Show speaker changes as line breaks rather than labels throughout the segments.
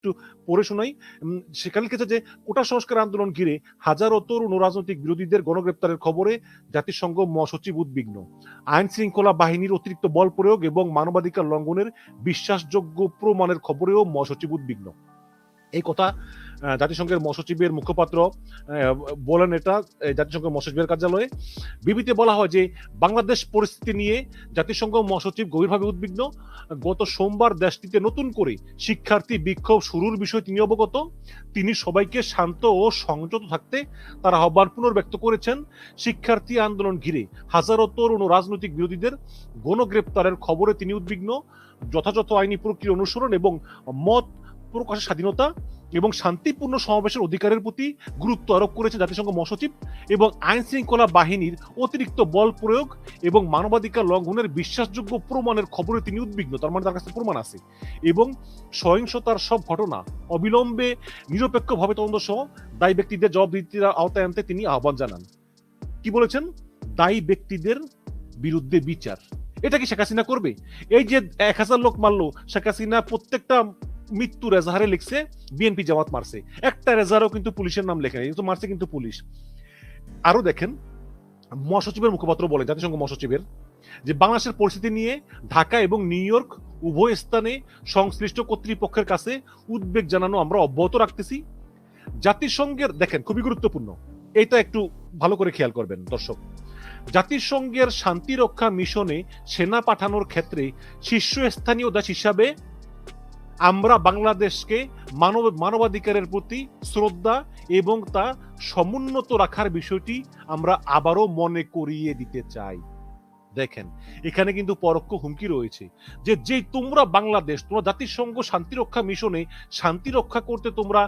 একটু পড়ে শোনাই। সেখানে লিখেছে যে, কোটা সংস্কার আন্দোলন ঘিরে হাজারো তরুণ রাজনৈতিক বিরোধীদের গণগ্রেপ্তারের খবরে জাতিসংঘ মহাসচিব উদ্বিগ্ন। আইন শৃঙ্খলা বাহিনীর অতিরিক্ত বল প্রয়োগ এবং মানবাধিকার লঙ্ঘনের বিশ্বাসযোগ্য প্রমাণের খবরেও মহাসচিব উদ্বিগ্ন। এই কথা জাতিসংঘের মহাসচিবের মুখপাত্র বলেন এটা জাতিসংঘের মহাসচিবের কার্যালয়ে। বিবৃতি বলা হয় যে, বাংলাদেশ পরিস্থিতি নিয়ে জাতিসংঘ মহাসচিব গভীরভাবে উদ্বিগ্ন। গত সোমবার দেশটিতে নতুন করে শিক্ষার্থী বিক্ষোভ শুরুর বিষয়ে তিনি অবগত। তিনি সবাইকে শান্ত ও সংযত থাকতে তার আহ্বান পুনর্ব্যক্ত করেছেন। শিক্ষার্থী আন্দোলন ঘিরে হাজারো তরুণ ও রাজনৈতিক বিরোধীদের গণগ্রেপ্তারের খবরে তিনি উদ্বিগ্ন। যথাযথ আইনি প্রক্রিয়া অনুসরণ এবং মত প্রকাশের স্বাধীনতা এবং শান্তিপূর্ণ সমাবেশের অধিকারের প্রতি গুরুত্ব আরোপ করেছে জাতিসংঘ মহাসচিব এবং আইন শৃঙ্খলা বাহিনীর অতিরিক্ত বল প্রয়োগ এবং মানবাধিকার লঙ্ঘনের বিশ্বাসযোগ্য প্রমাণের খবরে তিনি উদ্বিগ্ন। তার মানে তার কাছে প্রমাণ আছে। এবং সহিংসতার সব ঘটনা অবিলম্বে নিরপেক্ষভাবে তদন্ত সহ দায়ী ব্যক্তিদের জবাবদিহিতার আওতায় আনতে তিনি আহ্বান জানান। কি বলেছেন? দায়ী ব্যক্তিদের বিরুদ্ধে বিচার। এটা কি শেখ হাসিনা করবে? এই যে এক হাজার লোক মারলো, শেখ হাসিনা প্রত্যেকটা মৃত্যুর এজাহারে লিখছে বিএনপি জামাত মারছে। একটা রেজারও কিন্তু পুলিশের নাম লেখে কিন্তু মারছে কিন্তু পুলিশ। আরও দেখেন, মহাসচিবের মুখপাত্র বলেন, জাতিসংঘ মহাসচিবের, যে বাংলাদেশের পরিস্থিতি নিয়ে ঢাকা এবং নিউ ইয়র্ক উভয় স্থানে সংশ্লিষ্ট কর্তৃপক্ষের কাছে উদ্বেগ জানানো আমরা অব্যাহত রাখতেছি। জাতিসংঘের, দেখেন, খুবই গুরুত্বপূর্ণ। এটা একটু ভালো করে খেয়াল করবেন, দর্শক। জাতিসংঘের শান্তি রক্ষা মিশনে সেনা পাঠানোর ক্ষেত্রে শীর্ষস্থানীয় দেশ হিসাবে আমরা বাংলাদেশকে মানব, মানবাধিকারের প্রতি শ্রদ্ধা এবং তা সমুন্নত রাখার বিষয়টি আমরা আবারও মনে করিয়ে দিতে চাই। দেখেন, এখানে কিন্তু পরোক্ষ হুমকি রয়েছে যে যে তোমরা বাংলাদেশ, তোমরা জাতিসংঘ শান্তি রক্ষা মিশনে শান্তি রক্ষা করতে তোমরা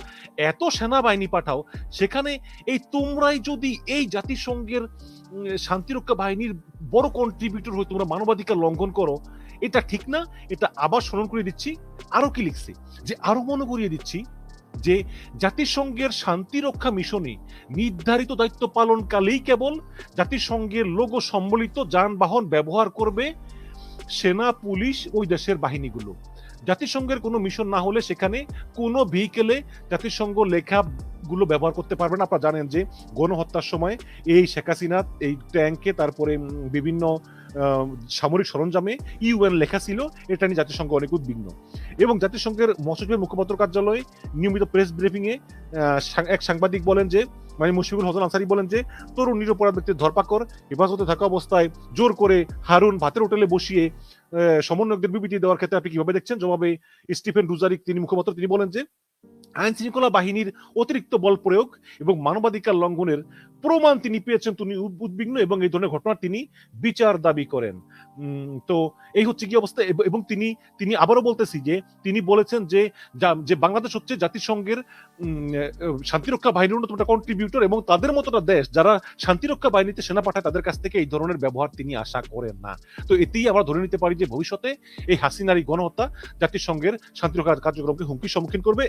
এত সেনাবাহিনী পাঠাও, সেখানে এই তোমরাই যদি এই জাতিসংঘের শান্তিরক্ষা বাহিনীর বড় কন্ট্রিবিউটর হয়ে তোমরা মানবাধিকার লঙ্ঘন করো এটা ঠিক না, এটা আবার স্মরণ করে দিচ্ছি আরও কি লিখছে? যে আরও মনে করিয়ে দিচ্ছি যে জাতিসংঘের শান্তি রক্ষা মিশনে নির্ধারিত দায়িত্ব পালনকালেই কেবল জাতিসংঘের লোগো সম্বলিত যানবাহন ব্যবহার করবে সেনা, পুলিশ ওই দেশের বাহিনীগুলো। জাতিসংঘের কোনো মিশন না হলে সেখানে কোনো ভেহিকেলে জাতিসংঘ লেখা গুলো ব্যবহার করতে পারবে না আপনারা জানেন যে গণহত্যার সময় এই শেখ হাসিনা এই ট্যাঙ্কে তারপরে বিভিন্ন সামরিক সরঞ্জামে ইউএন লেখা ছিল। এটা নিয়ে জাতিসংঘ অনেক উদ্বিগ্ন। এবং জাতিসংঘের মহাসচিবের মুখপাত্র কার্যালয়ে নিয়মিত প্রেস ব্রিফিং এ আহ, সাং- এক সাংবাদিক বলেন যে মানে মুশফিকুল হাসান আনসারি বলেন যে তরুণ নিরপরাধ ব্যক্তির ধরপাকড় হেফাজতে থাকা অবস্থায় জোর করে হারুন ভাতের হোটেলে বসিয়ে সমন্বয়কদের বিবৃতি দেওয়ার ক্ষেত্রে আপনি কীভাবে দেখছেন? জবাবে স্টিফেন ডুজারিক তিনি মুখপাত্র তিনি বলেন যে আইন শৃঙ্খলা বাহিনীর অতিরিক্ত বল প্রয়োগ এবং মানবাধিকার লঙ্ঘনের প্রমাণ তিনি পেয়েছেন তিনি উদ- উদ্বিগ্ন এবং এই ধরনের ঘটনার তিনি বিচার দাবি করেন। তো এই হচ্ছে কি অবস্থা? এবং তিনি তিনি আবারও বলতেছি যে, তিনি বলেছেন যে, যা- বাংলাদেশ হচ্ছে জাতিসংঘের শান্তিরক্ষা বাহিনীর অন্যতম একটা কন্ট্রিবিউটর এবং তাদের মতো একটা দেশ যারা শান্তিরক্ষা বাহিনীতে সেনা পাঠায়, তাদের কাছ থেকে এই ধরনের ব্যবহার তিনি আশা করেন না। তো এতেই আমরা ধরে নিতে পারি যে, ভবিষ্যতে এই হাসিনার গণহত্যা জাতিসংঘের শান্তিরক্ষা কার্যক্রমকে হুমকির সম্মুখীন করবে।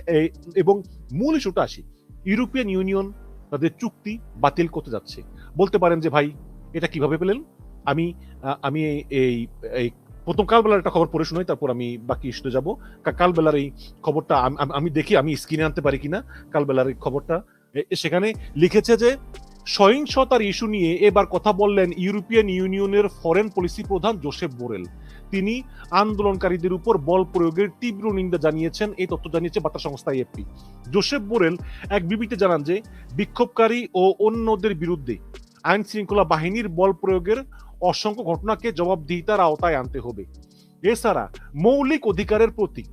এবং মূল ইস্যুটা আসি, ইউরোপিয়ান ইউনিয়ন তাদের চুক্তি বাতিল করতে যাচ্ছে। বলতে পারেন যে, ভাই, এটা কীভাবে পেলেন? আমি আমি এই- এই প্রথম কালবেলার একটা খবর পড়ে শোনাই, তারপর আমি বাকি ইস্যুতে যাব। কালবেলার এই খবরটা আম- দেখি, আমি স্ক্রিনে আনতে পারি কিনা কালবেলার এই খবরটা। সেখানে লিখেছে যে, সহিংসতার ইস্যু নিয়ে এবার কথা বললেন ইউরোপিয়ান ইউনিয়নের ফরেন পলিসি প্রধান জোসেফ বোরেল। তিনি আন্দোলনকারীদের উপর বল প্রয়োগের তীব্র নিন্দা জানিয়েছেন, এই তথ্য জানিয়েছে বার্তা সংস্থা এফপি জোসেফ বোরেল এক বিবৃতি জানান যে, বিক্ষোভকারী ও অন্যদের বিরুদ্ধে আইন শৃঙ্খলা বাহিনীর বল প্রয়োগের অসংখ্য ঘটনাকে জবাবদিহিতার আওতায় আনতে হবে। এছাড়া মৌলিক অধিকারের প্রতি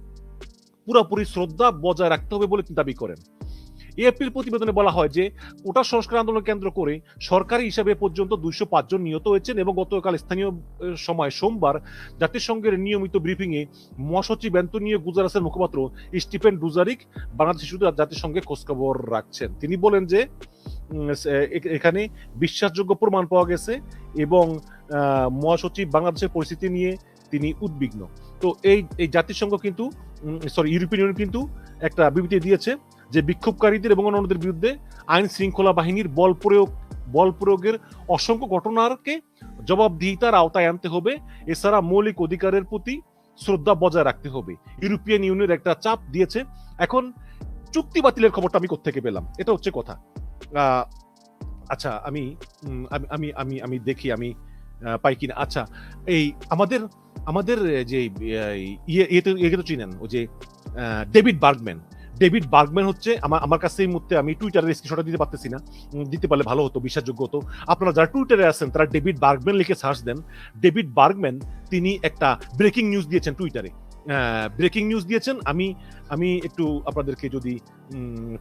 পুরোপুরি শ্রদ্ধা বজায় রাখতে হবে বলে তিনি দাবি করেন। এএপির প্রতিবেদনে বলা হয় যে, কোটা সংস্কার আন্দোলন কেন্দ্র করে সরকারি হিসাবে পর্যন্ত দুইশো পাঁচজন নিহত হয়েছেন এবং গতকাল স্থানীয় সময় সোমবার জাতিসংঘের নিয়মিত ব্রিফিং এ মহাসচিব অ্যান্তনিও গুজারাসের মুখপাত্র স্টিফেন ডুজারিক বাংলাদেশ ইস্যুতে জাতিসংঘে খোঁজখবর রাখছেন। তিনি বলেন যে এখানে বিশ্বাসযোগ্য প্রমাণ পাওয়া গেছে এবং মহাসচিব বাংলাদেশের পরিস্থিতি নিয়ে তিনি উদ্বিগ্ন। তো এই এই জাতিসংঘ কিন্তু সরি ইউরোপিয়ান ইউনিয়ন কিন্তু একটা বিবৃতি দিয়েছে যে বিক্ষোভকারীদের এবং অন্যদের বিরুদ্ধে আইন শৃঙ্খলা বাহিনীর বল প্রয়োগ, বল প্রয়োগের অসংখ্য ঘটনাকে জবাবদিহিতার আওতায় আনতে হবে। এছাড়া মৌলিক অধিকারের প্রতি শ্রদ্ধা বজায় রাখতে হবে। ইউরোপিয়ান ইউনিয়নের একটা চাপ দিয়েছে। এখন চুক্তি বাতিলের খবরটা আমি কোত্থেকে পেলাম? এটা হচ্ছে কথা। আচ্ছা আমি আমি আমি আমি দেখি, আমি পাই কিনা। আচ্ছা এই আমাদের আমাদের যে ইয়ে ইয়েতে তো চিনেন ওই যে ডেভিড বার্গম্যান। ডেভিড বার্গম্যান হচ্ছে আমার আমার কাছে এই মুহূর্তে আমি টুইটারের স্ক্রিনশটটা দিতে পারতেছি না। দিতে পারলে ভালো হতো, বিশ্বাসযোগ্য হতো। আপনারা যারা টুইটারে আছেন, তারা ডেভিড বার্গম্যান লিখে সার্চ দেন। ডেভিড বার্গম্যান তিনি একটা ব্রেকিং নিউজ দিয়েছেন টুইটারে ব্রেকিং নিউজ দিয়েছেন। আমি আমি একটু আপনাদেরকে যদি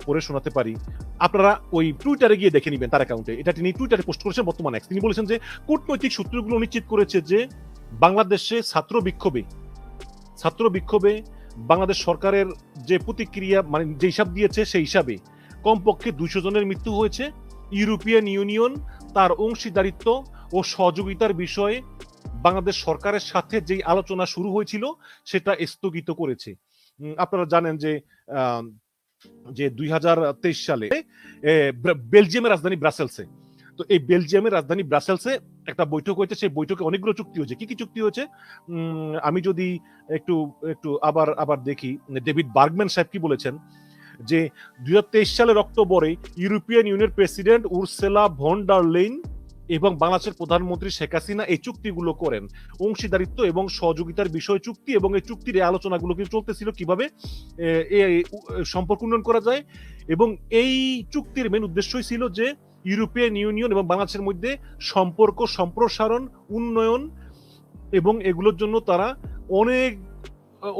পড়ে শোনাতে পারি। আপনারা ওই টুইটারে গিয়ে দেখে নেবেন তার অ্যাকাউন্টে এটা তিনি টুইটারে পোস্ট করেছেন বর্তমান তিনি বলেছেন যে, কূটনৈতিক সূত্রগুলো নিশ্চিত করেছে যে, বাংলাদেশে ছাত্র বিক্ষোভে ছাত্র বিক্ষোভে বাংলাদেশ সরকারের যে প্রতিক্রিয়া মানে যে হিসাব দিয়েছে সেই হিসাবে কমপক্ষে দুইশো জনের মৃত্যু হয়েছে। ইউরোপিয়ান ইউনিয়ন তার অংশীদারিত্ব ও সহযোগিতার বিষয়ে বাংলাদেশ সরকারের সাথে যেই আলোচনা শুরু হয়েছিল সেটা স্থগিত করেছে। আপনারা জানেন যে যে দুই হাজার তেইশ সালে বেলজিয়ামের রাজধানী ব্রাসেলসে তো এই বেলজিয়ামের রাজধানী ব্রাসেলসে একটা বৈঠক হয়েছে। সেই বৈঠকে অনেকগুলো চুক্তি হয়েছে। কি কি চুক্তি হয়েছে? আমি যদি একটু একটু আবার আবার দেখি। ডেভিড বার্গম্যান সাহেব কি বলেছেন? যে দু হাজার তেইশ সালের অক্টোবরে European Union president Ursula von der Leyen এবং বাংলাদেশের প্রধানমন্ত্রী শেখ হাসিনা এই চুক্তিগুলো করেন। অংশীদারিত্ব এবং সহযোগিতার বিষয় চুক্তি এবং এই চুক্তির এই আলোচনাগুলো কিন্তু চলতেছিল? কীভাবে সম্পর্ক উন্নয়ন করা যায়? এবং এই চুক্তির মেন উদ্দেশ্যই ছিল যে ইউরোপিয়ান ইউনিয়ন এবং বাংলাদেশের মধ্যে সম্পর্ক, সম্প্রসারণ, উন্নয়ন এবং এগুলোর জন্য তারা অনেক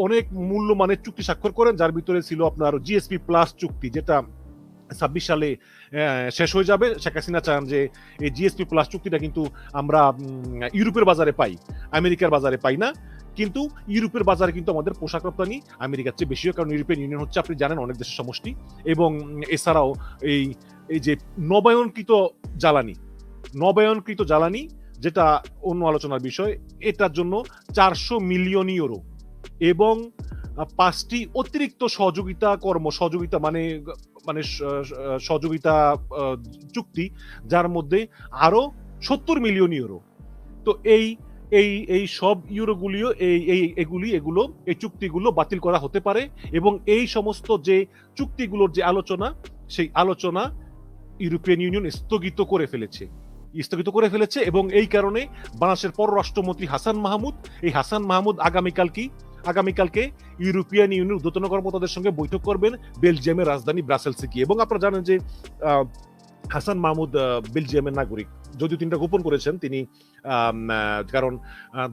অনেক মূল্যমানের চুক্তি স্বাক্ষর করেন, যার ভিতরে ছিল আপনার জিএসপি প্লাস চুক্তি, যেটা ছাব্বিশ সালে শেষ হয়ে যাবে। শেখ হাসিনা চান যে এই জিএসপি প্লাস চুক্তিটা কিন্তু আমরা ইউরোপের বাজারে পাই, আমেরিকার বাজারে পাই না। কিন্তু ইউরোপের বাজারে কিন্তু আমাদের পোশাক রপ্তানি আমেরিকার চেয়ে বেশি কারণ ইউরোপিয়ান ইউনিয়ন হচ্ছে, আপনি জানেন, অনেক দেশের সমষ্টি এবং এছাড়াও এই এই যে নবায়নকৃত জ্বালানি নবায়নকৃত জ্বালানি যেটা অন্য আলোচনার বিষয়, এটার জন্য চারশো মিলিয়ন ইউরো এবং পাঁচটি অতিরিক্ত সহযোগিতা কর্ম, সহযোগিতা মানে মানে সহযোগিতা চুক্তি, যার মধ্যে আরও সত্তর মিলিয়ন ইউরো। তো এই এই এই সব ইউরোগুলিও, এই এই, এগুলি, এগুলো, এই চুক্তিগুলো বাতিল করা হতে পারে এবং এই সমস্ত যে চুক্তিগুলোর যে আলোচনা, সেই আলোচনা ইউরোপিয়ান ইউনিয়ন স্থগিত করে ফেলেছে। স্থগিত করে ফেলেছে এবং এই কারণে বাংলাদেশের পররাষ্ট্রমন্ত্রী হাসান মাহমুদ, এই হাসান মাহমুদ আগামীকাল কি? আগামীকালকে ইউরোপিয়ান ইউনিয়ন ঊর্ধ্বতন কর্মকর্তাদের সঙ্গে বৈঠক করবেন বেলজিয়ামের রাজধানী ব্রাসেলসে গিয়ে। এবং আপনারা জানেন যে হাসান মাহমুদ বেলজিয়ামের নাগরিক। যদিও তিনটা গোপন করেছেন, তিনি কারণ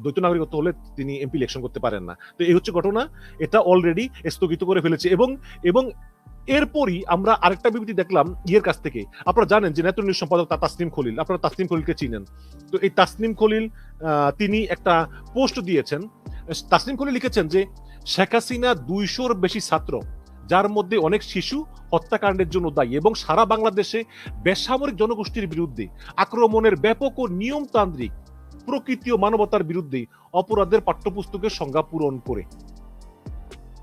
দ্বৈত নাগরিকত্ব হলে তিনি এমপি ইলেকশন করতে পারেন না। তো এই হচ্ছে ঘটনা, এটা অলরেডি স্থগিত করে ফেলেছে এবং এবং এরপরই আমরা আরেকটা বিবৃতি দেখলাম ইয়ের কাছ থেকে। আপনারা জানেন যে নেত্র নিউজ সম্পাদক তাসনিম খলিল। আপনারা তাসনিম খলিলকে চিনেন। তো এই তাসনিম খলিল তিনি একটা পোস্ট দিয়েছেন। তাসনিম খলিল লিখেছেন যে, শেখ হাসিনা দুইশোর বেশি ছাত্র, যার মধ্যে অনেক শিশু হত্যাকাণ্ডের জন্য দায়ী এবং সারা বাংলাদেশে বেসামরিক জনগোষ্ঠীর বিরুদ্ধে আক্রমণের ব্যাপক ও নিয়মতান্ত্রিক প্রকৃতি ও মানবতার বিরুদ্ধে অপরাধের পাঠ্যপুস্তকের সংজ্ঞা পূরণ করে।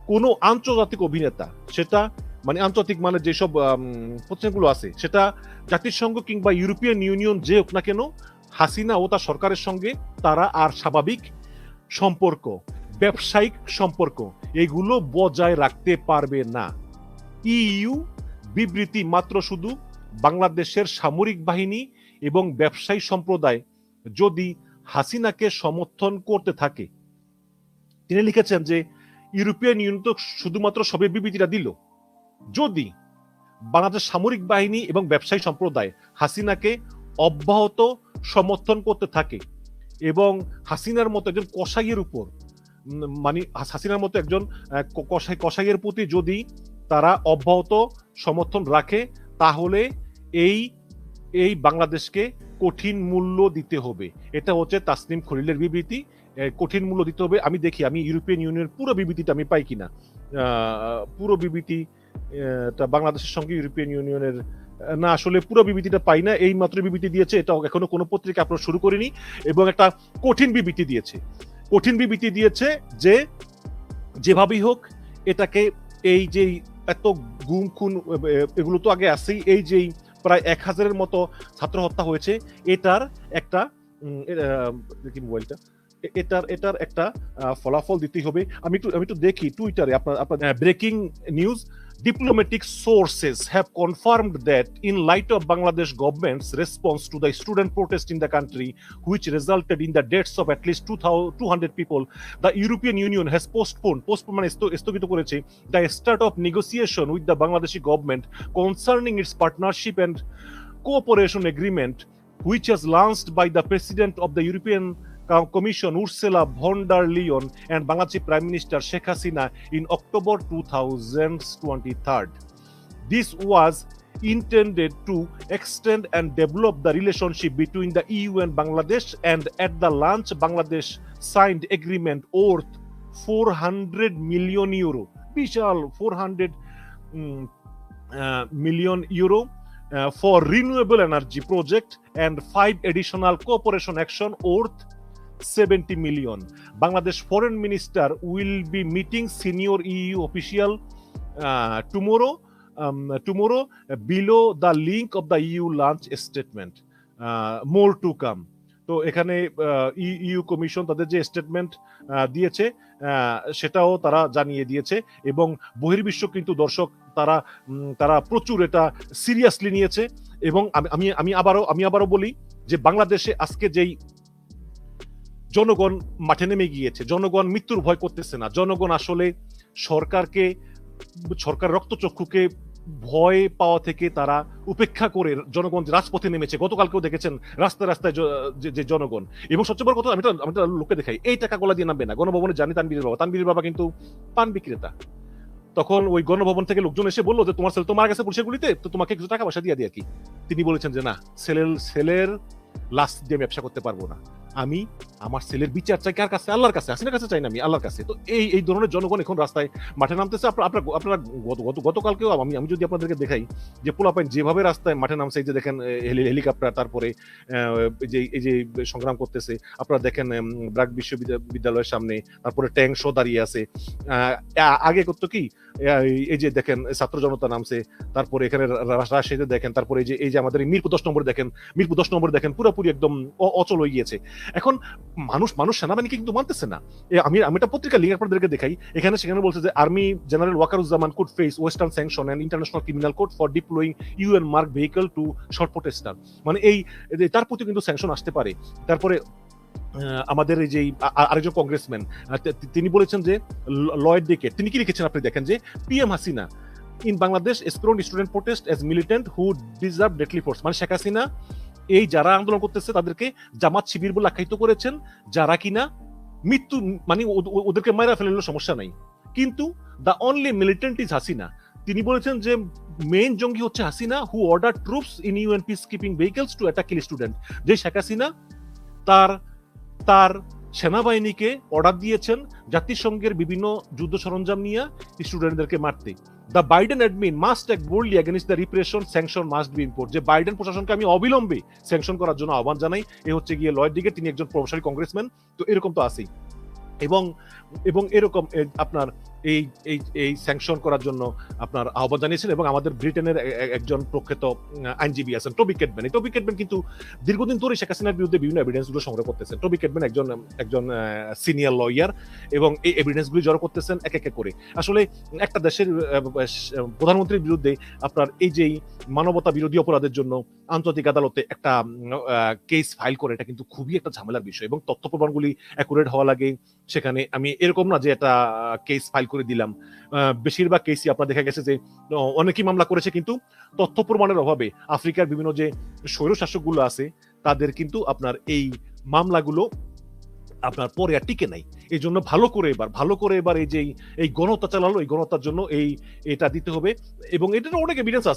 কোনো আন্তর্জাতিক অভিনেতা, সেটা মানে আন্তর্জাতিক মানে যেসব প্রতিষ্ঠানগুলো আছে, সেটা জাতিসংঘ কিংবা ইউরোপিয়ান ইউনিয়ন যে হোক না কেন, হাসিনা ও তার সরকারের সঙ্গে তারা আর স্বাভাবিক সম্পর্ক, ব্যবসায়িক সম্পর্ক, এগুলো বজায় রাখতে পারবে না। ইইউ বিবৃতি মাত্র শুধু বাংলাদেশের সামরিক বাহিনী এবং ব্যবসায়ী সম্প্রদায় যদি হাসিনাকে সমর্থন করতে থাকে। তিনি লিখেছেন যে ইউরোপিয়ান ইউনিয়ন তো শুধুমাত্র সবে বিবৃতিটা দিল। যদি বাংলাদেশ সামরিক বাহিনী এবং ব্যবসায়ী সম্প্রদায় হাসিনাকে অব্যাহত সমর্থন করতে থাকে এবং হাসিনার মতো একজন কসাইয়ের উপর মানে হাসিনার মতো একজন আহ, ক- কসাই কসাইয়ের প্রতি যদি তারা অব্যাহত সমর্থন রাখে তাহলে এই এই বাংলাদেশকে কঠিন মূল্য দিতে হবে। এটা হচ্ছে তাসনিম খলিলের বিবৃতি। কঠিন মূল্য দিতে হবে। আমি দেখি আমি ইউরোপিয়ান ইউনিয়নের পুরো বিবৃতিটা আমি পাই কিনা। পুরো বিবৃতি টা বাংলাদেশের সঙ্গে ইউরোপিয়ান ইউনিয়নের না, আসলে পুরো বিবৃতিটা পাই না, এই মাত্র বিবৃতি দিয়েছে, এটা এখনও কোনো পত্রিকা আপলোড শুরু করিনি, এবং একটা কঠিন বিবৃতি দিয়েছে। কঠিন বিবৃতি দিয়েছে যে, যেভাবেই হোক, এটাকে এই যে এত গুম খুন এগুলো তো আগে আসেই এই যেই প্রায় এক হাজারের মতো ছাত্র হত্যা হয়েছে, এটার একটা দেখি মোবাইলটা? এটার এটার একটা ফলাফল দিতেই হবে। আমি একটু আমি একটু দেখি টুইটারে আপনার আপনার breaking news diplomatic sources have confirmed that in light of bangladesh government's response to the student protest in the country which resulted in the deaths of at least 2000 200 people the european union has postponed postponed মানে স্থগিত করেছে the start of negotiation with the bangladeshi government concerning its partnership and cooperation agreement which was launched by the president of the european Commission Ursula von der Leyen and Bangladeshi Prime Minister Sheikh Hasina in October 2023. This was intended to extend and develop the relationship between the EU and Bangladesh and at the launch Bangladesh signed agreement worth 400 million euro বিশাল 400 mm, uh, million euro uh, for renewable energy project and five additional cooperation action worth 70 million. Bangladesh foreign minister will be meeting senior EU official uh, tomorrow. Um, tomorrow uh, below the link of the EU launch statement. Uh, more to come. তো এখানে you commission তাদের যে statement দিয়েছে সেটাও তারা জানিয়ে দিয়েছে এবং বহির্বিশ্ব কিন্তু দর্শক তারা তারা প্রচুর এটা সিরিয়াসলি নিয়েছে এবং আমি আমি আবারও আমি আবারও বলি যে বাংলাদেশে আজকে যেই জনগণ মাঠে নেমে গিয়েছে, জনগণ মৃত্যুর ভয় করতেছে না, জনগণ আসলে সরকারকে, সরকার রক্তচক্ষুকে ভয় পাওয়া থেকে তারা উপেক্ষা করে জনগণ রাজপথে নেমেছে। গতকালকেও দেখেছেন রাস্তায় রাস্তায় যে- জনগণ। এবং সবচেয়ে বড় কথা, আমি আমি লোককে দেখাই, এই টাকা গোলা দিয়ে নামবে না। গণভবনে জানি তানবীরের বাবা। তানবীরের বাবা কিন্তু পান বিক্রেতা। তখন ওই গণভবন থেকে লোকজন এসে বলল যে, তোমার ছেলে তো মারা গেছে পুলিশের গুলিতে, তো তোমাকে কিছু টাকা পয়সা দিয়ে আর কি? তিনি বলেছেন যে, না, ছেলের ছেলের লাশ দিয়ে ব্যবসা করতে পারব না। আমি, আমার ছেলের বিচার চাই কার কাছে? আল্লাহর কাছে, হাসিনার কাছে চাই না আমি? আল্লাহর কাছে। তো এই এই ধরনের জনগণ এখন রাস্তায় মাঠে নামতেছে। আপনার আপনার আপনারা গত- গত, গতকালকেও আমি আমি যদি আপনাদেরকে দেখাই যে পোলাপাইন যেভাবে রাস্তায় মাঠে নামছে, এই যে দেখেন হেলি- হেলিকপ্টার, তারপরে যে, এই যে সংগ্রাম করতেছে, আপনারা দেখেন ব্রাক বিশ্ববিদ্যালয়ের সামনে, তারপরে ট্যাঙ্ক শো দাঁড়িয়ে আছে। আগে করতো কি? এই যে দেখেন, ছাত্র জনতা নামছে, তারপরে এখানে রাজশাহীতে দেখেন, তারপরে এই যে এই যে আমাদের মিরপুর দশ নম্বর দেখেন, মিরপুর দশ নম্বর দেখেন, পুরোপুরি একদম অচল হয়ে গিয়েছে। এখন মানুষ মানুষ সেনাবাহিনীকে কিন্তু মানতেছে না। আমি আমি একটা পত্রিকা লিঙ্ক আপনাদেরকে দেখাই, এখানে সেখানে বলছে যে army general Wakeruzzaman could face western sanction and international criminal court for deploying UN mark vehicle to shoot protester মানে এই তার প্রতি কিন্তু স্যাংশন আসতে পারে। তারপরে আমাদের এই যে আরেকজন কংগ্রেসম্যান তিনি বলেছেন যে লয়েড ডেকে, তিনি কি লিখেছেন আপনি দেখেন যে PM Hasina in Bangladesh স্প্রোন student protest as militant who deserve deadly force মানে শেখ হাসিনা, এই যারা আন্দোলন করতেছে, তাদেরকে জামাত শিবির বলে আখ্যায়িত করেছেন, যারা কিনা মৃত্যু মানে ওদেরকে মারা ফেললে সমস্যা নাই। কিন্তু the only militant is Hasina তিনি বলেছেন যে মেইন জঙ্গি হচ্ছে Hasina who order troops in UN peacekeeping vehicles to attack kill student যে শেখ হাসিনা, তার তার সেনাবাহিনীকে অর্ডার দিয়েছেন জাতিসংঘের বিভিন্ন যুদ্ধ সরঞ্জাম নিয়ে স্টুডেন্টদেরকে মারতে। The Biden admin must act boldly against the repression sanction must be import যে বাইডেন প্রশাসনকে আমি অবিলম্বে স্যাংশন করার জন্য আহ্বান জানাই, এ হচ্ছে গিয়ে লয়েড দিকে। তিনি একজন প্রভাবশালী কংগ্রেসম্যান তো এরকম তো আছেই। এবং এবং এরকম আপনার এই এই এই স্যাংশন করার জন্য আপনার আহ্বান জানিয়েছেন এবং আমাদের ব্রিটেনের একজন প্রখ্যাত আইনজীবী আছেন টবি কেটম্যান। এই টবি কেটম্যান কিন্তু দীর্ঘদিন ধরে শেখ হাসিনার বিরুদ্ধে বিভিন্ন এভিডেন্সগুলো সংগ্রহ করতেছেন। টবি কেটম্যান একজন একজন সিনিয়র লয়ার এবং এই এভিডেন্স গুলি জড়ো করতেছেন এক এক করে। আসলে একটা দেশের প্রধানমন্ত্রীর বিরুদ্ধে আপনার এই যে মানবতা বিরোধী অপরাধের জন্য আন্তর্জাতিক আদালতে একটা কেস ফাইল করে, এটা কিন্তু খুবই একটা ঝামেলার বিষয় এবং তথ্য প্রমাণগুলি অ্যাকুরেট হওয়া লাগে। সেখানে আমি এরকম না যে একটা কেস ফাইল করে দিলাম। বেশিরভাগ কেসই আপনার দেখা গেছে যে অনেকেই মামলা করেছে কিন্তু তথ্য প্রমাণের অভাবে আফ্রিকার বিভিন্ন যে স্বৈরশাসকগুলো আছে, তাদের কিন্তু আপনার এই মামলাগুলো আপনার পরে আর টিকে নাই। এই জন্য ভালো করে এবার, ভালো করে এবার এই যে এই- গণতা চালালো, এই গণতার জন্য এই এটা দিতে হবে। এবং এটার অনেক এভিডেন্স আছে।